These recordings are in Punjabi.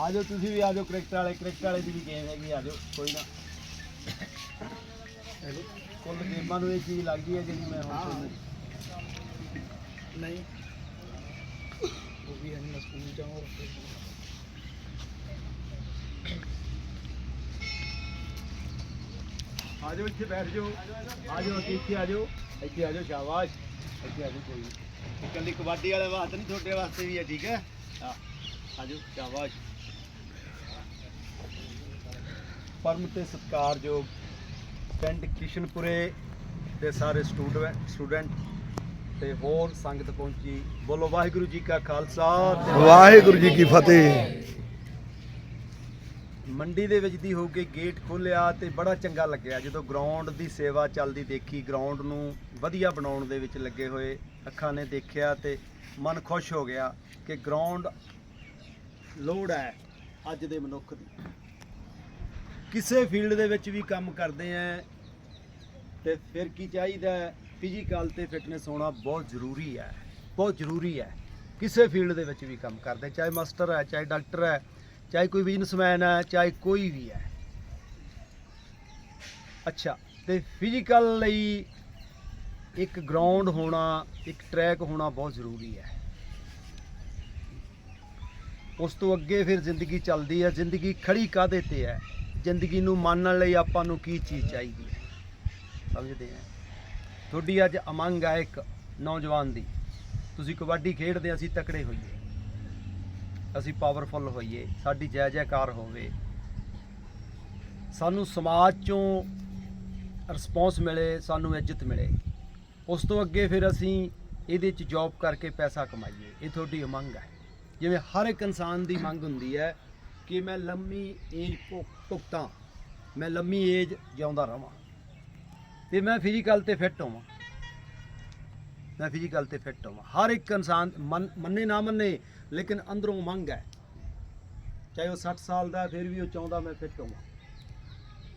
ਆਜੋ ਤੁਸੀਂ ਵੀ ਆਜੋ ਕ੍ਰਿਕਟ ਵਾਲੇ ਕ੍ਰਿਕਟ ਵਾਲੇ ਦੀ ਵੀ ਗੇਮ ਹੈਗੀ ਆਜੋ ਕੋਈ ਨਾ। ਕੁੱਲ ਗੇਮਾਂ ਨੂੰ ਇਹ ਚੀਜ਼ ਲੱਗਦੀ ਹੈ ਜਿਹੜੀ ਮੈਂ ਹੁਣ ਤੁਹਾਨੂੰ ਨਹੀਂ। ਉਹ ਵੀ ਹੈ ਨਹੀਂ ਸਕੂਲ ਹੋਰ ਆਜੋ ਇੱਥੇ ਬੈਠ ਜਾਓ। ਆਜੋ ਇੱਥੇ ਆਜੋ। ਇੱਥੇ ਆਜੋ ਸ਼ਾਬਾਸ਼। ਇੱਥੇ ਆਜੋ ਕੋਈ ਇਕੱਲੀ ਕਬੱਡੀ ਵਾਲੇ ਵਾਸਤੇ ਨਹੀਂ ਤੁਹਾਡੇ ਵਾਸਤੇ ਵੀ ਹੈ ਠੀਕ ਹੈ? ਹਾਂ ਆਜੋ ਸ਼ਾਬਾਸ਼। ਪਰਮ ਤੇ ਸਤਿਕਾਰਯੋਗ ਪਿੰਡ ਕਿਸ਼ਨਪੁਰੇ ਦੇ ਸਾਰੇ ਸਟੂਡੈਂਟ ਸਟੂਡੈਂਟ ਤੇ ਹੋਰ ਸੰਗਤ ਪਹੁੰਚੀ। ਬੋਲੋ ਵਾਹਿਗੁਰੂ ਜੀ ਕਾ ਖਾਲਸਾ ਵਾਹਿਗੁਰੂ ਜੀ ਕੀ ਫਤਿਹ। ਮੰਡੀ ਦੇ ਵਿੱਚ ਦੀ ਹੋ ਕੇ ਗੇਟ ਖੋਲਿਆ ਤੇ ਬੜਾ ਚੰਗਾ ਲੱਗਿਆ। ਜਦੋਂ ਗਰਾਊਂਡ ਦੀ ਸੇਵਾ ਚੱਲਦੀ ਦੇਖੀ ਗਰਾਊਂਡ ਨੂੰ ਵਧੀਆ ਬਣਾਉਣ ਦੇ ਵਿੱਚ ਲੱਗੇ ਹੋਏ ਅੱਖਾਂ ਨੇ ਦੇਖਿਆ ਤੇ ਮਨ ਖੁਸ਼ ਹੋ ਗਿਆ ਕਿ ਗਰਾਊਂਡ ਲੋੜ ਹੈ ਅੱਜ ਦੇ ਮਨੁੱਖ ਦੀ। ਕਿਸੇ ਫੀਲਡ ਦੇ ਵਿੱਚ ਵੀ ਕੰਮ ਕਰਦੇ ਆ ਤੇ ਫਿਰ ਕੀ ਚਾਹੀਦਾ ਫਿਜ਼ੀਕਲ ਤੇ ਫਿਟਨੈਸ ਹੋਣਾ ਬਹੁਤ ਜ਼ਰੂਰੀ ਹੈ, ਬਹੁਤ ਜ਼ਰੂਰੀ ਹੈ। ਕਿਸੇ ਫੀਲਡ ਦੇ ਵਿੱਚ ਵੀ ਕੰਮ ਕਰਦੇ, ਚਾਹੇ ਮਾਸਟਰ ਹੈ, ਚਾਹੇ ਡਾਕਟਰ ਹੈ, ਚਾਹੇ ਕੋਈ ਬਿਜ਼ਨਸਮੈਨ ਹੈ, ਚਾਹੇ ਕੋਈ ਵੀ ਹੈ। ਅੱਛਾ, ਤੇ ਫਿਜ਼ੀਕਲ ਲਈ ਇੱਕ ਗਰਾਊਂਡ ਹੋਣਾ, ਇੱਕ ਟਰੈਕ ਹੋਣਾ ਬਹੁਤ ਜ਼ਰੂਰੀ ਹੈ। ਉਸ ਤੋਂ ਅੱਗੇ ਫਿਰ ਜ਼ਿੰਦਗੀ ਚੱਲਦੀ ਹੈ, ਜ਼ਿੰਦਗੀ ਖੜੀ ਕਾਦੇ ਤੇ ਹੈ? ਜ਼ਿੰਦਗੀ ਨੂੰ ਮੰਨਣ ਲਈ ਆਪਾਂ ਨੂੰ ਕੀ ਚੀਜ਼ ਚਾਹੀਦੀ ਹੈ? ਸਮਝਦੇ ਆ? ਤੁਹਾਡੀ ਅੱਜ ਅਮੰਗ ਹੈ ਇੱਕ ਨੌਜਵਾਨ ਦੀ। ਤੁਸੀਂ ਕਬੱਡੀ ਖੇਡਦੇ, ਅਸੀਂ ਤਕੜੇ ਹੋਈਏ। ਅਸੀਂ ਪਾਵਰਫੁਲ ਹੋਈਏ। ਸਾਡੀ ਜੈ ਜੈਕਾਰ ਹੋਵੇ। ਸਾਨੂੰ ਸਮਾਜ ਚੋਂ ਰਿਸਪੌਂਸ ਮਿਲੇ, ਸਾਨੂੰ ਇੱਜ਼ਤ ਮਿਲੇ। ਉਸ ਤੋਂ ਅੱਗੇ ਫਿਰ ਅਸੀਂ ਇਹਦੇ 'ਚ ਜੌਬ ਕਰਕੇ ਪੈਸਾ ਕਮਾਈਏ। ਇਹ ਤੁਹਾਡੀ ਉਮੰਗ ਹੈ ਜਿਵੇਂ ਹਰ ਇੱਕ ਇਨਸਾਨ ਦੀ ਮੰਗ ਹੁੰਦੀ ਹੈ ਕਿ ਮੈਂ ਲੰਮੀ ਏਜ ਭੁੱਖ ਭੁਗਤਾਂ। ਮੈਂ ਲੰਮੀ ਏਜ ਜਿਉਂਦਾ ਰਵਾਂ। ਤੇ ਮੈਂ ਫਿਜ਼ੀਕਲ ਤੇ ਫਿੱਟ ਹੋਵਾਂ। ਮੈਂ ਫਿਜ਼ੀਕਲ ਤੇ ਫਿੱਟ ਹੋਵਾਂ। ਹਰ ਇੱਕ ਇਨਸਾਨ ਮੰਨ- ਮੰਨੇ ਨਾ ਮੰਨੇ, ਲੇਕਿਨ ਅੰਦਰੋਂ ਮੰਗ ਹੈ। ਚਾਹੇ ਉਹ 60 ਸਾਲ ਦਾ ਫਿਰ ਵੀ ਉਹ ਚਾਹੁੰਦਾ ਮੈਂ ਫਿੱਟ ਹੋਵਾਂ।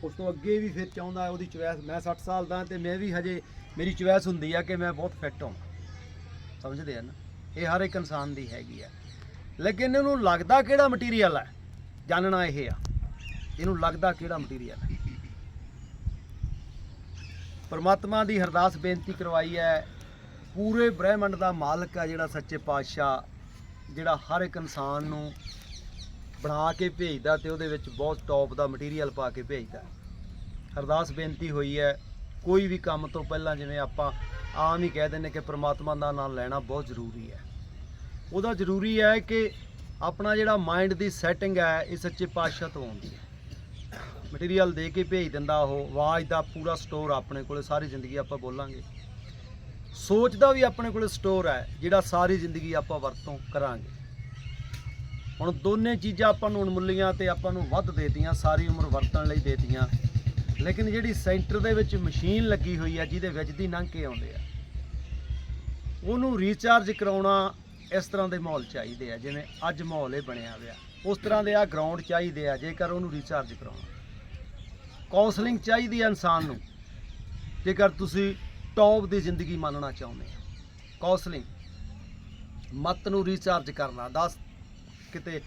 ਉਸ ਤੋਂ ਅੱਗੇ ਵੀ ਫਿਰ ਚਾਹੁੰਦਾ ਉਹਦੀ ਚੁਆਇਸ ਮੈਂ 60 ਸਾਲ ਦਾ ਤੇ ਮੈਂ ਵੀ ਹਜੇ ਮੇਰੀ ਚੁਆਇਸ ਹੁੰਦੀ ਆ ਕਿ ਮੈਂ ਬਹੁਤ ਫਿੱਟ ਹੋਵਾਂ। ਸਮਝਦੇ ਆ ਨਾ? ਇਹ ਹਰ ਇੱਕ ਇਨਸਾਨ ਦੀ ਹੈਗੀ ਆ। ਲੇਕਿਨ ਇਹਨੂੰ ਲੱਗਦਾ ਕਿਹੜਾ ਮਟੀਰੀਅਲ ਹੈ? ਜਾਣਨਾ ਇਹ ਆ। ਇਹਨੂੰ ਲੱਗਦਾ ਕਿਹੜਾ ਮਟੀਰੀਅਲ ਹੈ। ਪਰਮਾਤਮਾ ਦੀ ਅਰਦਾਸ ਬੇਨਤੀ ਕਰਵਾਈ ਹੈ, ਪੂਰੇ ਬ੍ਰਹਿਮੰਡ ਦਾ ਮਾਲਕ ਹੈ ਜਿਹੜਾ ਸੱਚੇ ਪਾਤਸ਼ਾਹ, ਜਿਹੜਾ ਹਰ ਇੱਕ ਇਨਸਾਨ ਨੂੰ ਬਣਾ ਕੇ ਭੇਜਦਾ ਤੇ ਉਹਦੇ ਵਿੱਚ ਬਹੁਤ ਟੌਪ ਦਾ ਮਟੀਰੀਅਲ ਪਾ ਕੇ ਭੇਜਦਾ ਅਰਦਾਸ ਬੇਨਤੀ ਹੋਈ ਹੈ, ਕੋਈ ਵੀ ਕੰਮ ਤੋਂ ਪਹਿਲਾਂ ਜਿਵੇਂ ਆਪਾਂ ਆਮ ਹੀ ਕਹਿ ਦਿੰਦੇ ਕਿ ਪ੍ਰਮਾਤਮਾ ਦਾ ਨਾਮ ਲੈਣਾ ਬਹੁਤ ਜ਼ਰੂਰੀ ਹੈ। ਉਹਦਾ ਜ਼ਰੂਰੀ ਹੈ ਕਿ ਆਪਣਾ ਜਿਹੜਾ ਮਾਈਂਡ ਦੀ ਸੈਟਿੰਗ ਹੈ, ਇਹ ਸੱਚੇ ਪਾਤਸ਼ਾਹ ਤੋਂ ਆਉਂਦੀ ਹੈ। ਮਟੀਰੀਅਲ ਦੇ ਕੇ ਭੇਜ ਦਿੰਦਾ ਉਹ, ਆਵਾਜ਼ ਦਾ ਪੂਰਾ ਸਟੋਰ ਆਪਣੇ ਕੋਲੇ, ਸਾਰੀ ਜ਼ਿੰਦਗੀ ਆਪਾਂ ਬੋਲਾਂਗੇ। ਸੋਚ ਦਾ ਵੀ ਆਪਣੇ ਕੋਲੇ ਸਟੋਰ ਹੈ, ਜਿਹੜਾ ਸਾਰੀ ਜ਼ਿੰਦਗੀ ਆਪਾਂ ਵਰਤੋਂ ਕਰਾਂਗੇ। ਹੁਣ ਦੋਨੇ ਚੀਜ਼ਾਂ ਆਪਾਂ ਨੂੰ ਅਣਮੁੱਲੀਆਂ ਤੇ ਆਪਾਂ ਨੂੰ ਵੱਧ ਦੇਤੀਆਂ, ਸਾਰੀ ਉਮਰ ਵਰਤਣ ਲਈ ਦੇਤੀਆਂ। ਲੇਕਿਨ ਜਿਹੜੀ ਸੈਂਟਰ ਦੇ ਵਿੱਚ ਮਸ਼ੀਨ ਲੱਗੀ ਹੋਈ ਹੈ, ਜਿਹਦੇ ਵਿੱਚ ਦੀ ਲੰਘ ਕੇ ਆਉਂਦੇ ਆ। ਉਹਨੂੰ ਰੀਚਾਰਜ ਕਰਾਉਣਾ ਇਸ ਤਰ੍ਹਾਂ ਦੇ ਮਾਹੌਲ ਚਾਹੀਦੇ ਆ, ਜਿਵੇਂ ਅੱਜ ਮਾਹੌਲ ਇਹ ਬਣਿਆ ਹੋਇਆ। ਉਸ ਤਰ੍ਹਾਂ ਦੇ ਆ ਗਰਾਊਂਡ ਚਾਹੀਦੇ ਆ, ਜੇਕਰ ਉਹਨੂੰ ਰੀਚਾਰਜ ਕਰਾਉਣਾ। ਕਾਉਂਸਲਿੰਗ ਚਾਹੀਦੀ ਹੈ ਇਨਸਾਨ ਨੂੰ, ਜੇਕਰ ਤੁਸੀਂ ਟੌਪ ਦੀ ਜ਼ਿੰਦਗੀ ਮੰਨਣਾ ਚਾਹੁੰਦੇ ਹੋ। ਕਾਉਂਸਲਿੰਗ ਮਤ ਨੂੰ ਰੀਚਾਰਜ ਕਰਨਾ, ਦੱਸ ਕਿਤੇ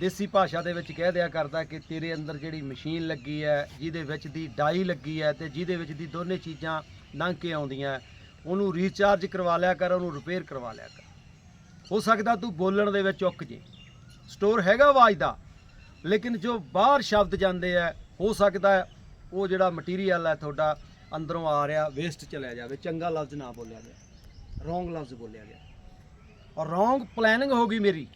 ਦੇਸੀ ਭਾਸ਼ਾ ਦੇ ਵਿੱਚ ਕਹਿ ਦਿਆ ਕਰਦਾ ਕਿ ਤੇਰੇ ਅੰਦਰ ਜਿਹੜੀ ਮਸ਼ੀਨ ਲੱਗੀ ਹੈ, ਜਿਹਦੇ ਵਿੱਚ ਦੀ ਡਾਈ ਲੱਗੀ ਹੈ ਤੇ ਜਿਹਦੇ ਵਿੱਚ ਦੀ ਦੋਨੇ ਚੀਜ਼ਾਂ ਲੰਘ ਕੇ ਆਉਂਦੀਆਂ, ਉਹਨੂੰ ਰੀਚਾਰਜ ਕਰਵਾ ਲਿਆ ਕਰ, ਉਹਨੂੰ ਰਿਪੇਅਰ ਕਰਵਾ ਲਿਆ ਕਰ। ਹੋ ਸਕਦਾ ਤੂੰ ਬੋਲਣ ਦੇ ਵਿੱਚ ਉੱਕ ਜੇ। ਸਟੋਰ ਹੈਗਾ ਆਵਾਜ਼ ਦਾ, ਲੇਕਿਨ ਜੋ ਬਾਹਰ ਸ਼ਬਦ ਜਾਂਦੇ ਆ ਹੋ ਸਕਦਾ ਹੈ ਉਹ ਜਿਹੜਾ ਮਟੀਰੀਅਲ ਹੈ ਤੁਹਾਡਾ ਅੰਦਰੋਂ ਆ ਰਿਹਾ ਵੇਸਟ ਚਲਿਆ ਜਾਵੇ, ਚੰਗਾ ਲਫ਼ਜ਼ ਨਾ ਬੋਲਿਆ ਗਿਆ ਰੋਂਗ ਲਫ਼ਜ਼ ਬੋਲਿਆ ਗਿਆ। ਔਰ ਰੋਂਗ ਪਲੈਨਿੰਗ ਹੋ ਗਈ ਮੇਰੀ।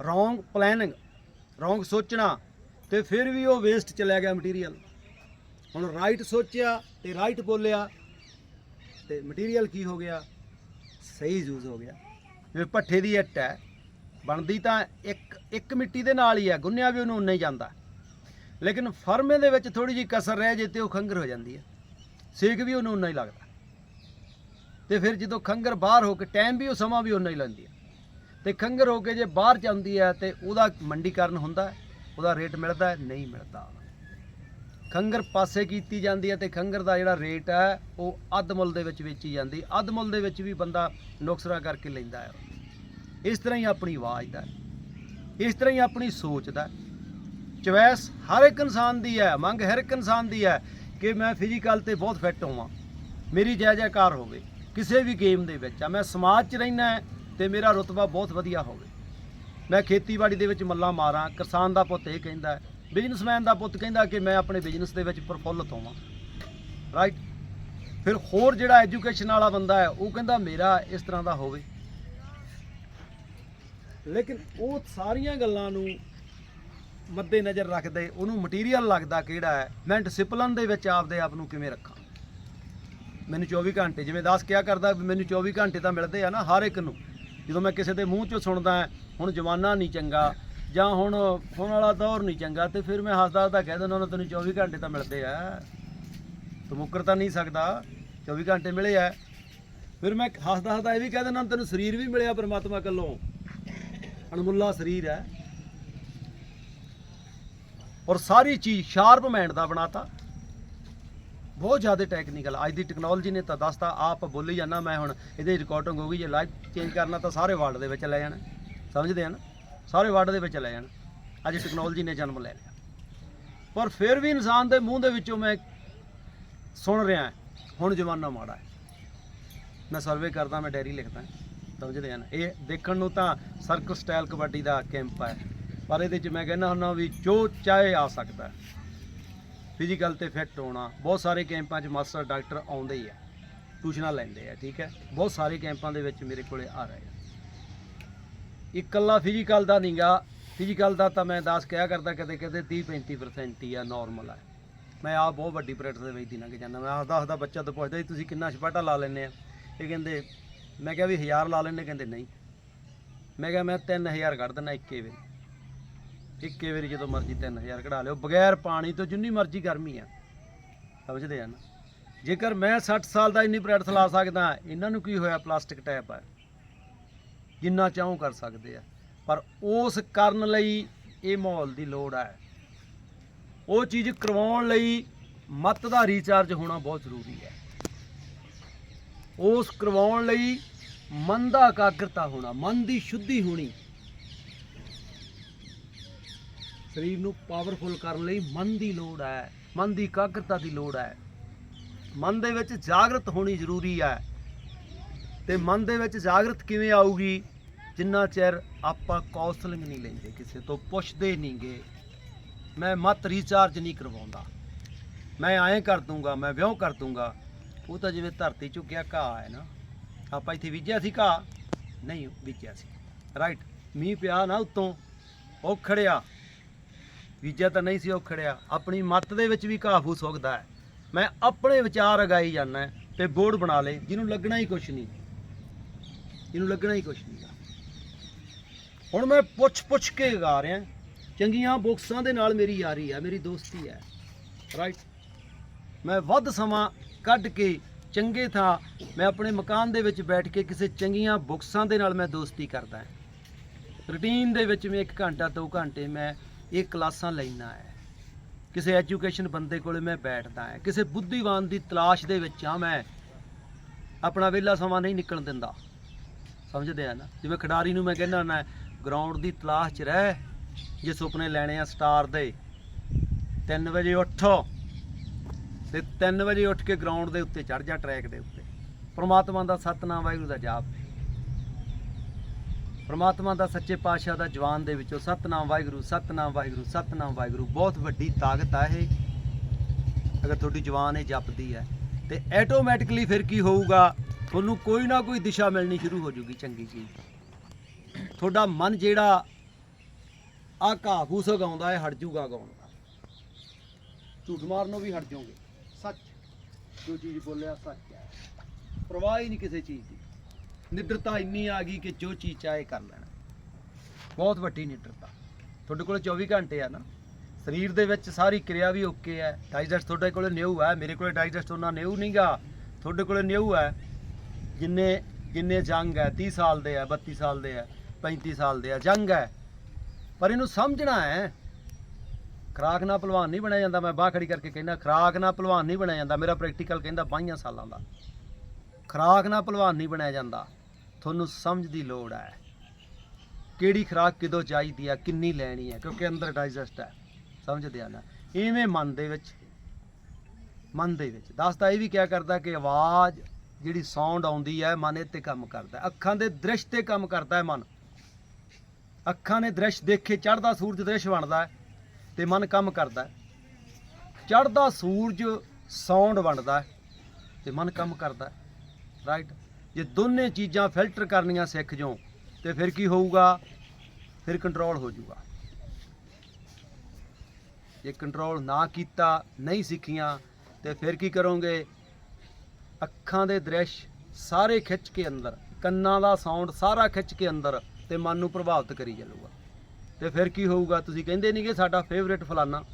ਰੋਂਗ ਪਲੈਨਿੰਗ ਰੋਂਗ ਸੋਚਣਾ, ਤੇ ਫਿਰ ਵੀ ਉਹ ਵੇਸਟ ਚਲਿਆ ਗਿਆ ਮਟੀਰੀਅਲ ਹੁਣ ਰਾਈਟ ਸੋਚਿਆ ਤੇ ਰਾਈਟ ਬੋਲਿਆ, ਤੇ ਮਟੀਰੀਅਲ ਕੀ ਹੋ ਗਿਆ? ਸਹੀ ਯੂਜ਼ ਹੋ ਗਿਆ। ਜਿਵੇਂ ਭੱਠੇ ਦੀ ਇੱਟ ਹੈ, ਬਣਦੀ ਤਾਂ ਇੱਕ ਇੱਕ ਮਿੱਟੀ ਦੇ ਨਾਲ ਹੀ ਹੈ, ਗੁੰਨਿਆ ਵੀ ਉਹਨੂੰ ਉਨਾ ਹੀ ਜਾਂਦਾ। ਲੇਕਿਨ ਫਰਮੇ ਦੇ ਵਿੱਚ ਥੋੜੀ ਜਿਹੀ ਕਸਰ ਰਹਿ ਜੇ ਤੇ ਉਹ ਖੰਗਰ ਹੋ ਜਾਂਦੀ ਹੈ। ਸੇਕ ਵੀ ਉਹਨੂੰ ਉਨਾ ਹੀ ਲੱਗਦਾ। ਤੇ ਫਿਰ ਜਦੋਂ ਖੰਗਰ ਬਾਹਰ ਹੋ ਕੇ ਟਾਈਮ ਵੀ ਉਹ ਸਮਾਂ ਵੀ ਉਨਾ ਹੀ ਲੈਂਦੀ ਹੈ। ਤੇ ਖੰਗਰ ਹੋ ਕੇ ਜੇ ਬਾਹਰ ਜਾਂਦੀ ਹੈ ਤੇ ਉਹਦਾ ਮੰਡੀਕਰਨ ਹੁੰਦਾ ਉਹਦਾ ਰੇਟ ਮਿਲਦਾ ਨਹੀਂ ਮਿਲਦਾ। ਖੰਗਰ ਪਾਸੇ ਕੀਤੀ ਜਾਂਦੀ ਹੈ ਤੇ ਖੰਗਰ ਦਾ ਜਿਹੜਾ ਰੇਟ ਹੈ, ਉਹ ਅੱਧ ਮੁੱਲ ਦੇ ਵਿੱਚ ਵੇਚੀ ਜਾਂਦੀ ਅੱਧ ਮੁੱਲ ਦੇ ਵਿੱਚ ਵੀ ਬੰਦਾ ਨੁਕਸਰਾ ਕਰਕੇ ਲੈਂਦਾ ਹੈ। ਇਸ ਤਰ੍ਹਾਂ ਹੀ ਆਪਣੀ ਆਵਾਜ਼ ਦਾ ਇਸ ਤਰ੍ਹਾਂ ਹੀ ਆਪਣੀ ਸੋਚ ਦਾ ਚਵੈਸ ਹਰ ਇੱਕ ਇਨਸਾਨ ਦੀ ਹੈ, ਮੰਗ ਹਰ ਇੱਕ ਇਨਸਾਨ ਦੀ ਹੈ ਕਿ ਮੈਂ ਫਿਜ਼ੀਕਲ ਤੇ ਬਹੁਤ ਫਿੱਟ ਹੋਵਾਂ। ਮੇਰੀ ਜੈ ਜੈਕਾਰ ਹੋਵੇ, ਕਿਸੇ ਵੀ ਗੇਮ ਦੇ ਵਿੱਚ, ਆ ਮੈਂ ਸਮਾਜ 'ਚ ਰਹਿਣਾ ਹੈ ਤੇ ਮੇਰਾ ਰੁਤਬਾ ਬਹੁਤ ਵਧੀਆ ਹੋਵੇ। ਮੈਂ ਖੇਤੀਬਾੜੀ ਦੇ ਵਿੱਚ ਮੱਲਾ ਮਾਰਾਂ, ਕਿਸਾਨ ਦਾ ਪੁੱਤ ਇਹ ਕਹਿੰਦਾ ਬਿਜ਼ਨਸਮੈਨ ਦਾ ਪੁੱਤ ਕਹਿੰਦਾ ਕਿ ਮੈਂ ਆਪਣੇ ਬਿਜ਼ਨਸ ਦੇ ਵਿੱਚ ਪ੍ਰਫੁੱਲਤ ਹੋਵਾਂ। ਰਾਈਟ ਫਿਰ ਹੋਰ ਜਿਹੜਾ ਐਜੂਕੇਸ਼ਨ ਵਾਲਾ ਬੰਦਾ ਹੈ, ਉਹ ਕਹਿੰਦਾ ਮੇਰਾ ਇਸ ਤਰ੍ਹਾਂ ਦਾ ਹੋਵੇ। ਲੇਕਿਨ ਉਹ ਸਾਰੀਆਂ ਗੱਲਾਂ ਨੂੰ ਮੱਦੇ ਨਜ਼ਰ ਰੱਖਦੇ, ਉਹਨੂੰ ਮਟੀਰੀਅਲ ਲੱਗਦਾ ਕਿਹੜਾ ਹੈ? ਮੈਂ ਡਿਸਪਲਨ ਦੇ ਵਿੱਚ ਆਪਦੇ ਆਪ ਨੂੰ ਕਿਵੇਂ ਰੱਖਾਂ? ਮੈਨੂੰ 24 ਘੰਟੇ, ਜਿਵੇਂ ਦਾਸ ਕਿਹਾ ਕਰਦਾ ਵੀ ਮੈਨੂੰ 24 ਘੰਟੇ ਤਾਂ ਮਿਲਦੇ ਆ ਨਾ, ਹਰ ਇੱਕ ਨੂੰ। ਜਦੋਂ ਮੈਂ ਕਿਸੇ ਦੇ ਮੂੰਹ ਚੋਂ ਸੁਣਦਾ, ਹੁਣ ਜਮਾਨਾ ਨਹੀਂ ਚੰਗਾ, ਜਾਂ ਹੁਣ ਹੁਣ ਵਾਲਾ ਦੌਰ ਨਹੀਂ ਚੰਗਾ, ਤੇ ਫਿਰ ਮੈਂ ਹੱਸਦਾ ਹੱਸਦਾ ਕਹਿ ਦਿੰਦਾ, ਉਹਨਾਂ ਤੈਨੂੰ 24 ਘੰਟੇ ਤਾਂ ਮਿਲਦੇ ਆ। ਤੂੰ ਮੁੱਕਰ ਤਾਂ ਨਹੀਂ ਸਕਦਾ। 24 ਘੰਟੇ ਮਿਲੇ ਆ। ਫਿਰ ਮੈਂ ਹੱਸਦਾ ਹੱਸਦਾ ਇਹ ਵੀ ਕਹਿ ਦਿੰਦਾ, ਤੈਨੂੰ ਸਰੀਰ ਵੀ ਮਿਲਿਆ ਪਰਮਾਤਮਾ ਕੱਲੋਂ? ਅਣਮੁੱਲਾ ਸਰੀਰ ਹੈ। ਔਰ ਸਾਰੀ ਚੀਜ਼ ਸ਼ਾਰਪ ਮਾਈਂਡ ਦਾ ਬਣਾਤਾ। ਬਹੁਤ ਜ਼ਿਆਦਾ ਟੈਕਨੀਕਲ ਅੱਜ ਦੀ ਟੈਕਨੋਲੋਜੀ ਨੇ ਤਾਂ ਦੱਸਤਾ, ਆਪ ਬੋਲੀ ਜਾਂਦਾ ਮੈਂ ਹੁਣ, ਇਹਦੀ ਰਿਕਾਰਡਿੰਗ ਹੋ ਗਈ, ਜੇ ਲਾਈਵ ਚੇਂਜ ਕਰਨਾ ਤਾਂ ਸਾਰੇ ਵਰਲਡ ਦੇ ਵਿੱਚ ਲੈ ਜਾਣਾ। ਸਮਝਦੇ ਆ ਨਾ? ਸਾਰੇ ਵਰਲਡ ਦੇ ਵਿੱਚ ਲੈ ਜਾਣਾ। ਅੱਜ ਟੈਕਨੋਲੋਜੀ ਨੇ ਜਨਮ ਲੈ ਲਿਆ। ਪਰ ਫਿਰ ਵੀ ਇਨਸਾਨ ਦੇ ਮੂੰਹ ਦੇ ਵਿੱਚੋਂ ਮੈਂ ਸੁਣ ਰਿਹਾ ਹੁਣ ਜ਼ਮਾਨਾ ਮਾੜਾ ਹੈ। ਮੈਂ ਸਰਵੇ ਕਰਦਾ, ਮੈਂ ਡਾਇਰੀ ਲਿਖਦਾ। ਸਮਝਦੇ ਆ ਨਾ? ਇਹ ਦੇਖਣ ਨੂੰ ਤਾਂ ਸਰਕਲ ਸਟਾਈਲ ਕਬੱਡੀ ਦਾ ਕੈਂਪ ਹੈ। ਪਰ ਇਹਦੇ 'ਚ ਮੈਂ ਕਹਿੰਦਾ ਹੁੰਦਾ ਵੀ ਜੋ ਚਾਹੇ ਆ ਸਕਦਾ ਫਿਜ਼ੀਕਲ ਤੇ ਫਿੱਟ ਹੋਣਾ, ਬਹੁਤ ਸਾਰੇ ਕੈਂਪਾਂ 'ਚ ਮਾਸਟਰ ਡਾਕਟਰ ਆਉਂਦੇ ਹੀ ਆ, ਟਿਊਸ਼ਨਾਂ ਲੈਂਦੇ ਆ, ਠੀਕ ਹੈ? ਬਹੁਤ ਸਾਰੇ ਕੈਂਪਾਂ ਦੇ ਵਿੱਚ ਮੇਰੇ ਕੋਲੇ ਆ ਰਹੇ ਆ। ਇਕੱਲਾ ਫਿਜ਼ੀਕਲ ਦਾ ਨਹੀਂਗਾ ਫਿਜ਼ੀਕਲ ਦਾ ਤਾਂ ਮੈਂ ਦੱਸ ਕਿਹਾ ਕਰਦਾ, ਕਦੇ ਕਦੇ 30 35% ਹੀ ਆ ਨਾਰਮਲ ਆ। ਮੈਂ ਆ ਬਹੁਤ ਵੱਡੀ ਪ੍ਰੈਕਟਿਸ ਦੇ ਵਿੱਚ ਦੀ ਲੰਘ ਜਾਂਦਾ, ਮੈਂ ਆਖਦਾ ਆਖਦਾ ਬੱਚਾ ਤੋਂ ਪੁੱਛਦਾ ਜੀ, ਤੁਸੀਂ ਕਿੰਨਾ ਛਪਾਟਾ ਲਾ ਲੈਂਦੇ ਆ? ਇਹ ਕਹਿੰਦੇ, ਮੈਂ ਕਿਹਾ ਵੀ 1000 ਲਾ ਲੈਂਦੇ, ਕਹਿੰਦੇ ਨਹੀਂ। ਮੈਂ ਕਿਹਾ ਮੈਂ 3000 ਕੱਢ ਦਿੰਦਾ ਇੱਕੇ ਵਾਰੀ ਇੱਕੇ ਵਾਰੀ ਜਦੋਂ ਮਰਜ਼ੀ 3000 ਕਢਾ ਲਿਓ, ਬਗੈਰ ਪਾਣੀ ਤੋਂ ਜਿੰਨੀ ਮਰਜ਼ੀ ਗਰਮੀ ਆ। ਸਮਝਦੇ ਆ ਨਾ? ਜੇਕਰ ਮੈਂ 60 ਸਾਲ ਦਾ ਇੰਨੀ ਪ੍ਰੈਕਟਿਸ ਲਾ ਸਕਦਾ, ਇਹਨਾਂ ਨੂੰ ਕੀ ਹੋਇਆ? ਪਲਾਸਟਿਕ ਟੈਪ ਆ। ਜਿੰਨਾ ਚਾਹੋ ਕਰ ਸਕਦੇ ਆ। ਪਰ ਉਸ ਕਰਨ ਲਈ ਇਹ ਮਾਹੌਲ ਦੀ ਲੋੜ ਹੈ ਉਹ ਚੀਜ਼ ਕਰਵਾਉਣ ਲਈ ਮਤ ਦਾ ਰੀਚਾਰਜ ਹੋਣਾ ਬਹੁਤ ਜ਼ਰੂਰੀ ਹੈ ਉਸ ਕਰਵਾਉਣ ਲਈ ਮਨ ਦਾ ਇਕਾਗਰਤਾ ਹੋਣਾ, ਮਨ ਦੀ ਸ਼ੁੱਧੀ ਹੋਣੀ। ਸਰੀਰ ਨੂੰ ਪਾਵਰਫੁਲ ਕਰਨ ਲਈ ਮਨ ਦੀ ਲੋੜ ਹੈ, ਮਨ ਦੀ ਇਕਾਗਰਤਾ ਦੀ ਲੋੜ ਹੈ। ਮਨ ਦੇ ਵਿੱਚ ਜਾਗਰਤ ਹੋਣੀ ਜ਼ਰੂਰੀ ਹੈ। ਤੇ ਮਨ ਦੇ ਵਿੱਚ ਜਾਗਰਤ ਕਿਵੇਂ ਆਊਗੀ? ਜਿੰਨਾ ਚਿਰ ਆਪਾਂ ਕਾਉਂਸਲਿੰਗ ਨਹੀਂ ਲੈਂਦੇ, ਕਿਸੇ ਤੋਂ ਪੁੱਛਦੇ ਨਹੀਂਗੇ। ਮੈਂ ਮਤ ਰੀਚਾਰਜ ਨਹੀਂ ਕਰਵਾਉਂਦਾ। ਮੈਂ ਐਂ ਕਰ ਦੂੰਗਾ, ਮੈਂ ਵਿਆਹ ਕਰ ਦੂੰਗਾ। ਉਹ ਤਾਂ ਜਿਵੇਂ ਧਰਤੀ ਚੁੱਕਿਆ ਘਾਹ ਹੈ ਨਾ। ਆਪਾਂ ਇੱਥੇ ਬੀਜਿਆ ਸੀ ਘਾਹ? ਨਹੀਂ, ਬੀਜਿਆ ਸੀ। ਰਾਈਟ ਮੀਂਹ ਪਿਆ ਨਾ ਉੱਤੋਂ। ਉਹ ਖੜਿਆ। ਵੀਜ਼ਾ ਤਾਂ ਨਹੀਂ ਸੀ ਉਹ ਆਪਣੀ ਮੱਤ ਦੇ ਵਿੱਚ ਵੀ ਘਾਹ ਫੂਸ ਹੈ। ਮੈਂ ਆਪਣੇ ਵਿਚਾਰ ਅਗਾਈ ਜਾਂਦਾ ਤੇ ਬੋਰਡ ਬਣਾ ਲੇ ਜਿਹਨੂੰ ਲੱਗਣਾ ਹੀ ਕੁਛ ਨਹੀਂ। ਜਿਹਨੂੰ ਲੱਗਣਾ ਹੀ ਕੁਛ ਨਹੀਂ। ਹੁਣ ਮੈਂ ਪੁੱਛ ਪੁੱਛ ਕੇ ਗਾ ਰਿਹਾ ਚੰਗੀਆਂ ਬੁਕਸਾਂ ਦੇ ਨਾਲ ਮੇਰੀ ਯਾਰੀ ਹੈ, ਮੇਰੀ ਦੋਸਤੀ ਹੈ। ਰਾਈਟ ਮੈਂ ਵੱਧ ਸਮਾਂ ਕੱਢ ਕੇ ਚੰਗੇ ਥਾਂ ਮੈਂ ਆਪਣੇ ਮਕਾਨ ਦੇ ਵਿੱਚ ਬੈਠ ਕੇ ਕਿਸੇ ਚੰਗੀਆਂ ਬੁਕਸਾਂ ਦੇ ਨਾਲ ਮੈਂ ਦੋਸਤੀ ਕਰਦਾ ਹਾਂ। ਰੁਟੀਨ ਦੇ ਵਿੱਚ ਮੈਂ 1 ਘੰਟਾ 2 ਘੰਟੇ ਮੈਂ ਇਹ ਕਲਾਸਾਂ ਲੈਣਾ ਹੈ। ਕਿਸੇ ਐਜੂਕੇਸ਼ਨ ਬੰਦੇ ਕੋਲੇ ਮੈਂ ਬੈਠਦਾ ਹਾਂ। ਕਿਸੇ ਬੁੱਧੀਵਾਨ ਦੀ ਤਲਾਸ਼ ਦੇ ਵਿੱਚ ਆ ਮੈਂ। ਆਪਣਾ ਵਿਹਲਾ ਸਮਾਂ ਨਹੀਂ ਨਿਕਲਣ ਦਿੰਦਾ। ਸਮਝਦੇ ਆ ਨਾ? ਜਿਵੇਂ ਖਿਡਾਰੀ ਨੂੰ ਮੈਂ ਕਹਿੰਦਾ ਹੁੰਦਾ ਗਰਾਊਂਡ ਦੀ ਤਲਾਸ਼ 'ਚ ਰਹਿ। ਜੇ ਸੁਪਨੇ ਲੈਣੇ ਆ ਸਟਾਰ ਦੇ 3 ਵਜੇ ਉੱਠੋ। ਤੇ 3 ਵਜੇ ਉੱਠ ਕੇ ਗਰਾਊਂਡ ਦੇ ਉੱਤੇ ਚੜ ਜਾ ਟਰੈਕ ਦੇ ਉੱਤੇ। ਪਰਮਾਤਮਾ ਦਾ ਸਤਨਾਮ, ਵਾਹਿਗੁਰੂ ਦਾ ਜਾਪ। ਪਰਮਾਤਮਾ ਦਾ ਸੱਚੇ ਪਾਤਸ਼ਾਹ ਦਾ ਜਵਾਨ ਦੇ ਵਿੱਚੋਂ ਸਤਨਾਮ ਵਾਹਿਗੁਰੂ ਸਤਨਾਮ ਵਾਹਿਗੁਰੂ ਸਤਨਾਮ ਵਾਹਿਗੁਰੂ। ਬਹੁਤ ਵੱਡੀ ਤਾਕਤ ਆ ਇਹ। ਅਗਰ ਤੁਹਾਡੀ ਜਵਾਨ ਇਹ ਜਪਦੀ ਹੈ, ਤੇ ਆਟੋਮੈਟਿਕਲੀ ਫਿਰ ਕੀ ਹੋਊਗਾ? ਤੁਹਾਨੂੰ ਕੋਈ ਨਾ ਕੋਈ ਦਿਸ਼ਾ ਮਿਲਣੀ ਸ਼ੁਰੂ ਹੋ ਜੂਗੀ ਚੰਗੀ ਚੀਜ਼। ਤੁਹਾਡਾ ਮਨ ਜਿਹੜਾ ਆ ਘਾਹ ਫੂਸ ਗਾਉਂਦਾ ਹੈ, ਹਟ ਜੂਗਾ ਗਾਉਣ ਦਾ। ਝੂਠ ਮਾਰਨੋਂ ਵੀ ਹਟ ਜਾਓਗੇ। ਸੱਚ। ਜੋ ਚੀਜ਼ ਬੋਲਿਆ, ਸੱਚ ਹੈ। ਪਰਵਾਹ ਹੀ ਨਹੀਂ ਕਿਸੇ ਚੀਜ਼ ਦੀ। ਨਿਡਰਤਾ ਇੰਨੀ ਆ ਗਈ ਕਿ ਜੋ ਚੀਜ਼ ਚਾਹੇ ਕਰ ਲੈਣਾ। ਬਹੁਤ ਵੱਡੀ ਨਿਡਰਤਾ। ਤੁਹਾਡੇ ਕੋਲ 24 ਘੰਟੇ ਆ ਨਾ। ਸਰੀਰ ਦੇ ਵਿੱਚ ਸਾਰੀ ਕਿਰਿਆ ਵੀ ਓਕੇ ਹੈ। ਡਾਈਜੈਸਟ ਤੁਹਾਡੇ ਕੋਲ ਨਿਊ ਹੈ। ਮੇਰੇ ਕੋਲ ਡਾਈਜੈਸਟ ਉਹਨਾਂ ਨਿਊ ਨਹੀਂਗਾ। ਤੁਹਾਡੇ ਕੋਲ ਨਿਊ ਹੈ। ਜਿੰਨੇ ਜਿੰਨੇ ਜੰਗ ਹੈ 30 ਸਾਲ ਦੇ ਆ 32 ਸਾਲ ਦੇ ਆ 35 ਸਾਲ ਦੇ ਆ ਜੰਗ ਹੈ। ਪਰ ਇਹਨੂੰ ਸਮਝਣਾ ਹੈ। ਖਰਾਕ ਨਾਲ ਪਹਿਲਵਾਨ ਨਹੀਂ ਬਣਿਆ ਜਾਂਦਾ। ਮੈਂ ਬਾਹ ਖੜੀ ਕਰਕੇ ਕਹਿੰਦਾ, ਖਰਾਕ ਨਾਲ ਪਹਿਲਵਾਨ ਨਹੀਂ ਬਣਿਆ ਜਾਂਦਾ। ਮੇਰਾ ਪ੍ਰੈਕਟੀਕਲ ਕਹਿੰਦਾ 22 ਸਾਲਾਂ ਦਾ। ਖਰਾਕ ਨਾਲ ਪਹਿਲਵਾਨ ਨਹੀਂ ਬਣਿਆ ਜਾਂਦਾ। ਤੁਹਾਨੂੰ ਸਮਝ ਦੀ ਲੋੜ ਹੈ। ਕਿਹੜੀ ਖੁਰਾਕ ਕਿਦੋਂ ਚਾਹੀਦੀ ਹੈ, ਕਿੰਨੀ ਲੈਣੀ ਹੈ, ਕਿਉਂਕਿ ਅੰਦਰ ਡਾਈਜੈਸਟ ਹੈ। ਸਮਝਦੇ ਆ ਨਾ। ਇਵੇਂ ਮਨ ਦੇ ਵਿੱਚ, ਮਨ ਦੇ ਵਿੱਚ। ਦੱਸਦਾ ਇਹ ਵੀ ਕਿਆ ਕਰਦਾ ਕਿ ਆਵਾਜ਼ ਜਿਹੜੀ ਸਾਊਂਡ ਆਉਂਦੀ ਹੈ, ਮਨ ਇਹ ਤੇ ਕੰਮ ਕਰਦਾ ਅੱਖਾਂ ਦੇ ਦ੍ਰਿਸ਼ ਤੇ ਕੰਮ ਕਰਦਾ ਹੈ ਮਨ। ਅੱਖਾਂ ਨੇ ਦ੍ਰਿਸ਼ ਦੇਖੇ ਚੜ੍ਹਦਾ ਸੂਰਜ ਦ੍ਰਿਸ਼ ਬਣਦਾ ਹੈ ਤੇ ਮਨ ਕੰਮ ਕਰਦਾ ਹੈ। ਚੜ੍ਹਦਾ ਸੂਰਜ ਸਾਊਂਡ ਬਣਦਾ ਹੈ ਤੇ ਮਨ ਕੰਮ ਕਰਦਾ ਰਾਈਟ ਜੇ ਦੋਨੇ ਚੀਜ਼ਾਂ ਫਿਲਟਰ ਕਰਨੀਆਂ ਸਿੱਖ ਜਾਓ, ਤੇ ਫਿਰ ਕੀ ਹੋਊਗਾ? ਫਿਰ ਕੰਟਰੋਲ ਹੋ ਜਾਊਗਾ। ਜੇ ਕੰਟਰੋਲ ਨਾ ਕੀਤਾ, ਨਹੀਂ ਸਿੱਖੀਆਂ, ਤੇ ਫਿਰ ਕੀ ਕਰੋਗੇ? ਅੱਖਾਂ ਦੇ ਦ੍ਰਿਸ਼ ਸਾਰੇ ਖਿੱਚ ਕੇ ਅੰਦਰ, ਕੰਨਾਂ ਦਾ ਸਾਊਂਡ ਸਾਰਾ ਖਿੱਚ ਕੇ ਅੰਦਰ ਤੇ ਮਨ ਨੂੰ ਪ੍ਰਭਾਵਿਤ ਕਰੀ ਚੱਲੂਗਾ। ਤੇ ਫਿਰ ਕੀ ਹੋਊਗਾ? ਤੁਸੀਂ ਕਹਿੰਦੇ ਨਹੀਂ ਕਿ ਸਾਡਾ ਫੇਵਰੇਟ ਫਲਾਨਾ।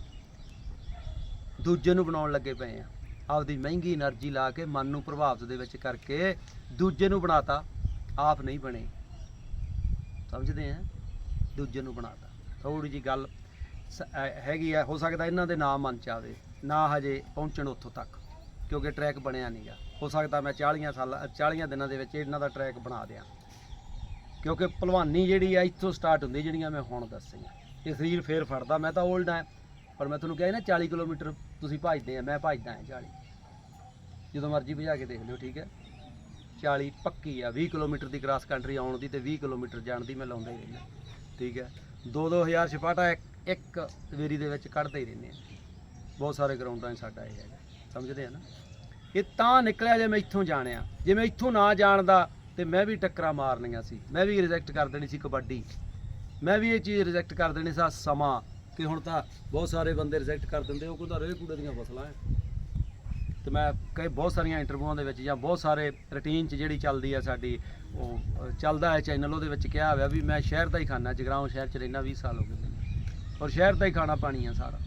ਦੂਜੇ ਨੂੰ ਬਣਾਉਣ ਲੱਗੇ ਪਏ ਆ। ਆਪਦੀ ਮਹਿੰਗੀ એનર્ਜੀ ਲਾ ਕੇ ਮਨ ਨੂੰ ਪ੍ਰਭਾਵਿਤ ਦੇ ਵਿੱਚ ਕਰਕੇ ਦੂਜੇ ਨੂੰ ਬਣਾਤਾ, ਆਪ ਨਹੀਂ ਬਣੇ। ਸਮਝਦੇ ਆ? ਦੂਜੇ ਨੂੰ ਬਣਾਤਾ। ਥੋੜੀ ਜੀ ਗੱਲ ਹੈਗੀ ਆ, ਹੋ ਸਕਦਾ ਇਹਨਾਂ ਦੇ ਨਾਮ ਮਨ ਚ ਆਵੇ ਨਾ ਹਜੇ ਪਹੁੰਚਣ ਉੱਥੋਂ ਤੱਕ, ਕਿਉਂਕਿ ਟਰੈਕ ਬਣਿਆ ਨਹੀਂਗਾ ਹੋ ਸਕਦਾ ਮੈਂ 40 ਸਾਲ 40 ਦਿਨਾਂ ਦੇ ਵਿੱਚ ਇਹਨਾਂ ਦਾ ਟਰੈਕ ਬਣਾ ਦਿਆਂ। ਕਿਉਂਕਿ ਭਲਵਾਨੀ ਜਿਹੜੀ ਆ, ਇੱਥੋਂ ਸਟਾਰਟ ਹੁੰਦੀ, ਜਿਹੜੀਆਂ ਮੈਂ ਹੁਣ ਦੱਸੀਆਂ। ਇਹ ਸਰੀਰ ਫੇਰ ਫੜਦਾ, ਮੈਂ ਤਾਂ 올ਡ ਆ, ਪਰ ਮੈਂ ਤੁਹਾਨੂੰ ਕਹਿੰਦਾ 40 ਕਿਲੋਮੀਟਰ ਤੁਸੀਂ ਭੱਜਦੇ ਆ, ਮੈਂ ਭੱਜਦਾ ਹਾਂ 40 ਜਦੋਂ ਮਰਜ਼ੀ ਭਜਾ ਕੇ ਦੇਖ ਲਿਓ, ਠੀਕ ਹੈ? 40 ਪੱਕੀ ਆ 20 ਕਿਲੋਮੀਟਰ ਦੀ ਕ੍ਰਾਸ ਕੰਟਰੀ ਆਉਣ ਦੀ ਤੇ 20 ਕਿਲੋਮੀਟਰ ਜਾਣ ਦੀ ਮੈਂ ਲਾਉਂਦਾ ਹੀ ਰਹਿੰਦਾ ਠੀਕ ਹੈ? 2-2000 ਛਪਾਟਾ ਇੱਕ ਇੱਕ ਵੇਰੀ ਦੇ ਵਿੱਚ ਕੱਢਦੇ ਹੀ ਰਹਿੰਦੇ ਆ। ਬਹੁਤ ਸਾਰੇ ਗਰਾਊਂਡਾਂ 'ਚ ਸਾਡਾ ਇਹ ਹੈਗਾ, ਸਮਝਦੇ ਆ ਨਾ? ਇਹ ਤਾਂ ਨਿਕਲਿਆ ਜੇ ਮੈਂ ਇੱਥੋਂ ਜਾਣਿਆ, ਜੇ ਮੈਂ ਇੱਥੋਂ ਨਾ ਜਾਣਦਾ ਤੇ ਮੈਂ ਵੀ ਟੱਕਰਾਂ ਮਾਰਨੀਆਂ ਸੀ, ਮੈਂ ਵੀ ਰਿਜੈਕਟ ਕਰ ਦੇਣੀ ਸੀ ਕਬੱਡੀ, ਮੈਂ ਵੀ ਇਹ ਚੀਜ਼ ਰਿਜੈਕਟ ਕਰ ਦੇਣੀ ਸੀ ਸਮਾਂ। ਕਿ ਹੁਣ ਤਾਂ ਬਹੁਤ ਸਾਰੇ ਬੰਦੇ ਰਿਜੈਕਟ ਕਰ ਦਿੰਦੇ, ਉਹ ਕਹਿੰਦਾ ਰੇਹ ਕੂੜੇ ਦੀਆਂ ਫਸਲਾਂ ਹੈ ਤੇ ਮੈਂ ਕਈ ਬਹੁਤ ਸਾਰੀਆਂ ਇੰਟਰਵਿਊਆਂ ਦੇ ਵਿੱਚ ਜਾਂ ਬਹੁਤ ਸਾਰੇ ਰੁਟੀਨ 'ਚ ਜਿਹੜੀ ਚੱਲਦੀ ਆ ਸਾਡੀ, ਉਹ ਚੱਲਦਾ ਹੈ ਚੈਨਲ ਉਹਦੇ ਵਿੱਚ ਕਿਹਾ ਹੋਇਆ ਵੀ ਮੈਂ ਸ਼ਹਿਰ ਦਾ ਹੀ ਖਾਣਾ ਜਗਰਾਉਂ ਸ਼ਹਿਰ 'ਚ ਰਹਿਣਾ 20 ਸਾਲ ਹੋ ਗਏ ਮੈਨੂੰ। ਔਰ ਸ਼ਹਿਰ ਦਾ ਹੀ ਖਾਣਾ ਪਾਣੀ ਆ ਸਾਰਾ।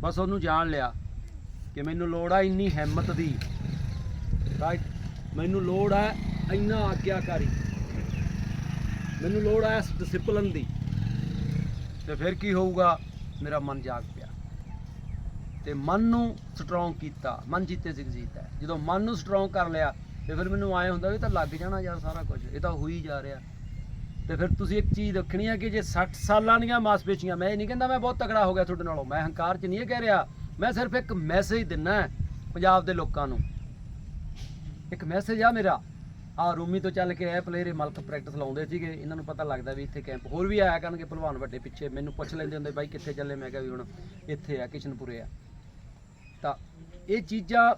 ਬਸ ਉਹਨੂੰ ਜਾਣ ਲਿਆ ਕਿ ਮੈਨੂੰ ਲੋੜ ਆ ਇੰਨੀ ਹਿੰਮਤ ਦੀ। ਰਾਈਟ ਮੈਨੂੰ ਲੋੜ ਹੈ ਇੰਨਾ ਆਗਿਆਕਾਰੀ। ਮੈਨੂੰ ਲੋੜ ਹੈ ਇਸ ਡਿਸਪਲਿਨ ਦੀ। ਤੇ ਫਿਰ ਕੀ ਹੋਊਗਾ? ਮੇਰਾ ਮਨ ਜਾਗ ਪਿਆ। ਤੇ ਮਨ ਨੂੰ ਸਟਰੋਂਗ ਕੀਤਾ। ਮਨ ਜੀਤੇ ਸਿੱਖ ਜੀਤਾ। ਹੈ। ਜਦੋਂ ਮਨ ਨੂੰ ਸਟਰੋਂਗ ਕਰ ਲਿਆ, ਤੇ ਫਿਰ ਮੈਨੂੰ ਆਏ ਹੁੰਦਾ ਵੀ ਤਾਂ ਲੱਗ ਜਾਣਾ ਯਾਰ ਸਾਰਾ ਕੁਝ ਇਹ ਤਾਂ ਹੋਈ ਜਾ ਰਿਹਾ। ਤੇ ਫਿਰ ਤੁਸੀਂ ਇੱਕ ਚੀਜ਼ ਰੱਖਣੀ ਹੈ ਕਿ ਜੇ 60 ਸਾਲਾਂ ਦੀਆਂ ਮਾਸਪੇਸ਼ੀਆਂ, ਮੈਂ ਇਹ ਨਹੀਂ ਕਹਿੰਦਾ ਮੈਂ ਬਹੁਤ ਤਕੜਾ ਹੋ ਗਿਆ ਤੁਹਾਡੇ ਨਾਲੋਂ। ਮੈਂ ਹੰਕਾਰ 'ਚ ਨਹੀਂ ਇਹ ਕਹਿ ਰਿਹਾ। ਮੈਂ ਸਿਰਫ ਇੱਕ ਮੈਸੇਜ ਦਿੰਨਾ ਪੰਜਾਬ ਦੇ ਲੋਕਾਂ ਨੂੰ। ਇੱਕ ਮੈਸੇਜ ਆ ਮੇਰਾ। ਆ ਰੂਮੀ ਤੋਂ ਚੱਲ ਕੇ ਇਹ ਪਲੇਅਰ ਮਲਕ ਪ੍ਰੈਕਟਿਸ ਲਾਉਂਦੇ ਸੀਗੇ। ਇਹਨਾਂ ਨੂੰ ਪਤਾ ਲੱਗਦਾ ਵੀ ਇੱਥੇ ਕੈਂਪ ਹੋਰ ਵੀ ਆਇਆ ਕਰਨਗੇ ਭਲਵਾਨ ਵੱਡੇ ਪਿੱਛੇ। ਮੈਨੂੰ ਪੁੱਛ ਲੈਂਦੇ ਹੁੰਦੇ, ਬਾਈ, ਕਿੱਥੇ ਚੱਲੇ? ਮੈਂ ਕਿਹਾ ਵੀ ਹੁਣ ਇੱਥੇ ਆ, ਕਿਸ਼ਨਪੁਰੇ ਆ। ਤਾਂ ਇਹ ਚੀਜ਼ਾਂ